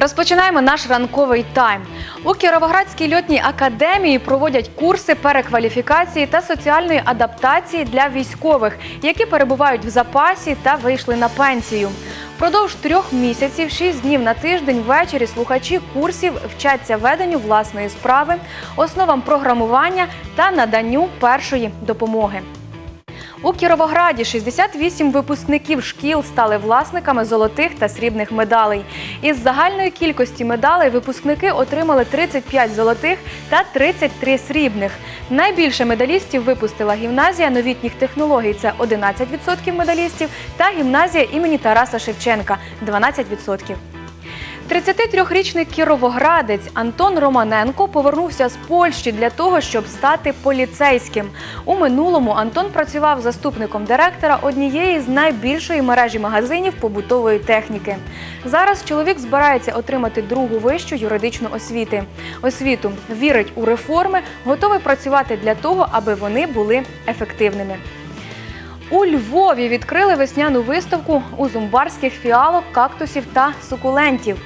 Розпочинаємо наш ранковий тайм. У Кіровоградській льотній академії проводять курси перекваліфікації та соціальної адаптації для військових, які перебувають в запасі та вийшли на пенсію. Впродовж трьох місяців, шість днів на тиждень, ввечері слухачі курсів вчаться веденню власної справи, основам програмування та наданню першої допомоги. У Кіровограді 68 випускників шкіл стали власниками золотих та срібних медалей. Із загальної кількості медалей випускники отримали 35 золотих та 33 срібних. Найбільше медалістів випустила гімназія новітніх технологій це 11% медалістів, та гімназія імені Тараса Шевченка 12%. 33-річний кіровоградець Антон Романенко повернувся з Польщі для того, щоб стати поліцейським. У минулому Антон працював заступником директора однієї з найбільшої мережі магазинів побутової техніки. Зараз чоловік збирається отримати другу вищу юридичну освіти. Освіту вірить у реформи, готовий працювати для того, аби вони були ефективними. У Львові відкрили весняну виставку у зумбарських фіалок, кактусів та сукулентів.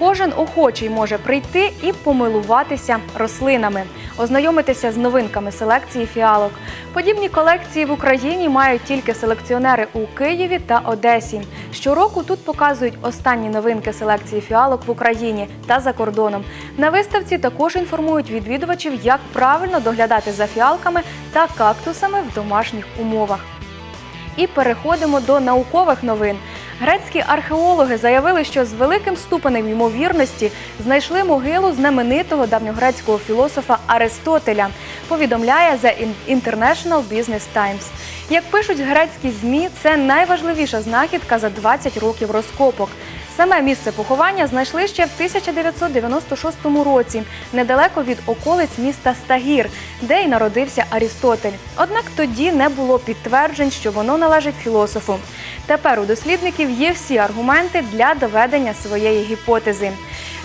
Кожен охочий може прийти і помилуватися рослинами, ознайомитися з новинками селекції фіалок. Подібні колекції в Україні мають тільки селекціонери у Києві та Одесі. Щороку тут показують останні новинки селекції фіалок в Україні та за кордоном. На виставці також інформують відвідувачів, як правильно доглядати за фіалками та кактусами в домашніх умовах. І переходимо до наукових новин. Грецькі археологи заявили, що з великим ступенем ймовірності знайшли могилу знаменитого давньогрецького філософа Аристотеля. Повідомляє The International Business Times. Як пишуть грецькі змі, це найважливіша знахідка за 20 років розкопок. Саме місце поховання знайшли ще в 1996 році, недалеко від околиць міста Стагір, де й народився Арістотель. Однак тоді не було підтверджень, що воно належить філософу. Тепер у дослідників є всі аргументи для доведення своєї гіпотези.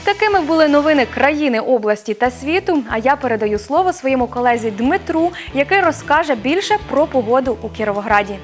Такими були новини країни, області та світу. А я передаю слово своєму колезі Дмитру, який розкаже більше про погоду у Кіровограді.